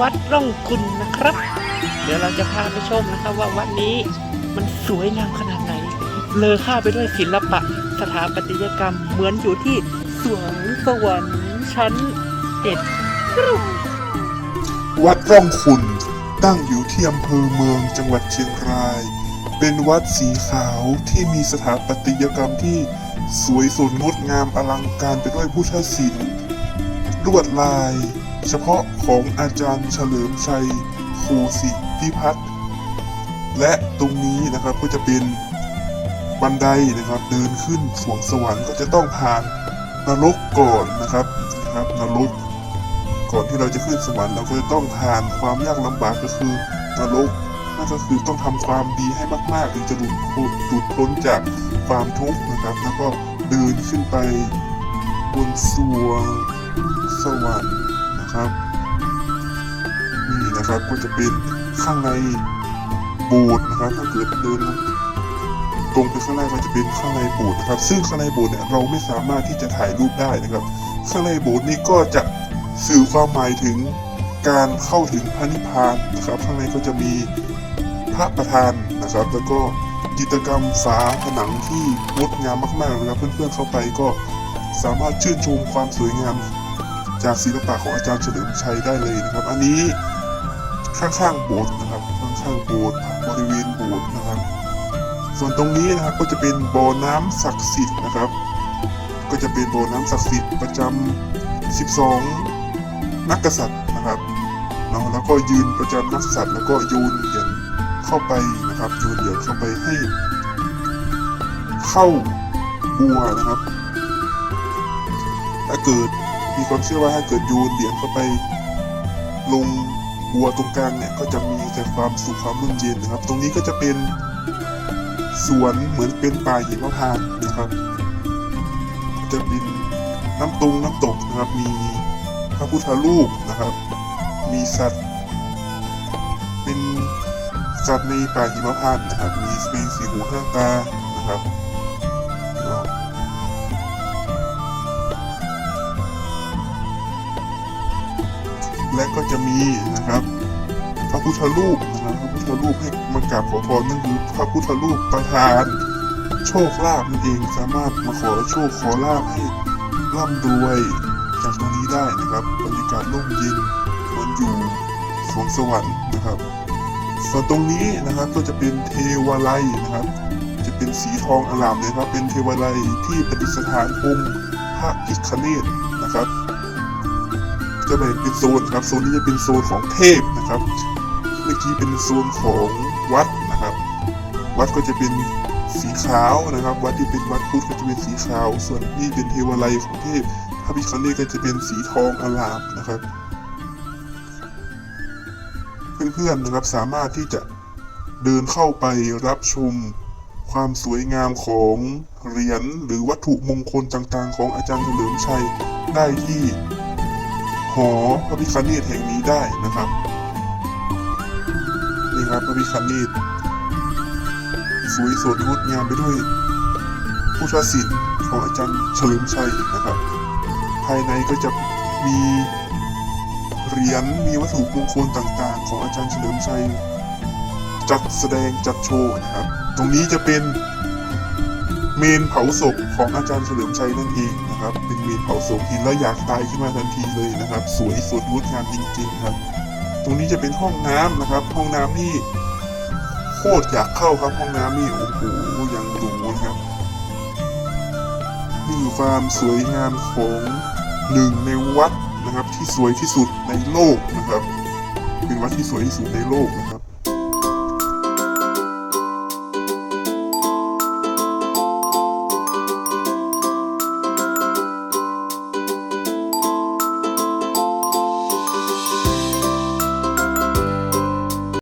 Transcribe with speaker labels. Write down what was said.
Speaker 1: วัดร่องคุณนะครับ เดี๋ยวเราจะพาไปชมนะครับว่าวัดนี้มันสวยงามขนาดไหน เลอค่าไปด้วยศิลปะสถาปัตยกรรมเหมือนอยู่ที่สวงสวรรค์ชั้นเจ็ด
Speaker 2: วัดร่องคุณตั้งอยู่ที่อำเภอเมืองจังหวัดเชียงราย เป็นวัดสีขาวที่มีสถาปัตยกรรมที่สวยสดงดงามอลังการไปด้วยพุทธศิลป์ลวดลาย เฉพาะของอาจารย์เฉลิมชัยโคสิพิพัฒน์และตรงนี้นะครับก็จะเป็นบันไดนะครับเดินขึ้นสวงสวรรค์ก็จะต้องผ่านนรกก่อนนะครับนะครับนรกก่อนที่เราจะขึ้นสวรรค์เราก็จะต้องผ่านความยากลำบากก็คือนรกนั่นก็คือต้องทำความดีให้มากๆถึงจะหลุดพ้นหลุดพ้นจากความทุกข์นะครับ แล้วก็เดินขึ้นไปบนสวงสวรรค์ นะครับ นี่นะครับก็จะเป็นข้างในโบสถ์นะครับถ้าเกิดเดินตรงไปข้างหน้าก็จะเป็นข้างในโบสถ์นะครับ ซึ่งข้างในโบสถ์เนี่ยเราไม่สามารถที่จะถ่ายรูปได้นะครับ ข้างในโบสถ์นี้ก็จะสื่อความหมายถึงการเข้าถึงพระนิพพานนะครับ ข้างในก็จะมีพระประธานนะครับ แล้วก็จิตรกรรมฝาผนังที่งดงามมากๆนะครับเพื่อนๆเข้าไปก็สามารถชื่นชมความสวยงาม จากศิลปะของอาจารย์เฉลิมชัยได้เลยนะครับ อันนี้ข้างๆโบสถ์นะครับข้างๆโบสถ์บริเวณโบสถ์นะครับ ส่วนตรงนี้นะครับก็จะเป็นบ่อน้ำศักดิ์สิทธิ์นะครับ ก็จะเป็นบ่อน้ำศักดิ์สิทธิ์ประจำ12 นักกษัตริย์นะครับเนาะแล้วก็ยืนประจำนักกษัตริย์แล้วก็โยนเหรียญเข้าไปนะครับโยนเหรียญเข้าไปให้ เข้าบัวนะครับ ถ้าเกิด มีความเชื่อว่าถ้าเกิดโยนเหรียญเข้าไป ลงบัวตรงกลางเนี่ยก็จะมีแต่ความสุขความร่มเย็นนะครับ ตรงนี้ก็จะเป็นสวนเหมือนเป็นป่าหิมพานต์นะครับ จะเป็นน้ำตรงน้ำตกนะครับ มีพระพุทธรูปนะครับ มีสัตว์ เป็นสัตว์ในป่าหิมพานต์นะครับ มีเป็นสีหูห้าตานะครับ และก็จะมีนะครับพระพุทธรูปนะครับพระพุทธรูปให้มากราบขอพรนั่นคือพระพุทธรูปประธาน โชคลาภนั่นเองสามารถมาขอโชคขอลาภให้ร่ำรวยจากตรงนี้ได้นะครับบรรยากาศร่มเย็นเหมือนอยู่สวงสวรรค์นะครับ ส่วนตรงนี้นะครับก็จะเป็นเทวาลัยนะครับ จะเป็นสีทองอลามเลยครับ เป็นเทวาลัยที่ประดิษฐานองค์พระพิฆเนศนะครับ จะแบ่งเป็นโซนครับโซนนี้จะเป็นโซนของเทพนะครับ เมื่อกี้เป็นโซนของวัดนะครับ วัดก็จะเป็นสีขาวนะครับ วัดที่เป็นวัดพุทธก็จะเป็นสีขาว ส่วนนี่เป็นเทวาลัยของเทพพระพิฆเนศก็จะเป็นสีทองอลามนะครับ เพื่อนๆนะครับสามารถที่จะเดินเข้าไปรับชมความสวยงามของเหรียญหรือวัตถุมงคลต่างๆ ของอาจารย์เฉลิมชัยได้ที่ หอพระพิฆเนศแห่งนี้ได้นะครับ นี่ครับพระพิฆเนศสวยสดงดงามไปด้วยพุทธศิลป์ของอาจารย์เฉลิมชัยนะครับ ภายในก็จะมีเหรียญมีวัตถุมงคลต่างๆ ของอาจารย์เฉลิมชัยจัดแสดงจัดโชว์นะครับ ตรงนี้จะเป็น เมนเผาศพของอาจารย์เฉลิมชัยนั่นเองนะครับ เป็นเมนเผาศพเห็นแล้วอยากตายขึ้นมาทันทีเลยนะครับ สวยสดงดงามจริงๆครับ ตรงนี้จะเป็นห้องน้ำนะครับ ห้องน้ำนี่โคตรอยากเข้าครับห้องน้ำนี่โอ้โหยังหรูนะครับนี่คือความสวยงามของหนึ่งในวัดนะครับ ที่สวยที่สุดในโลกนะครับ เป็นวัดที่สวยที่สุดในโลกนะครับ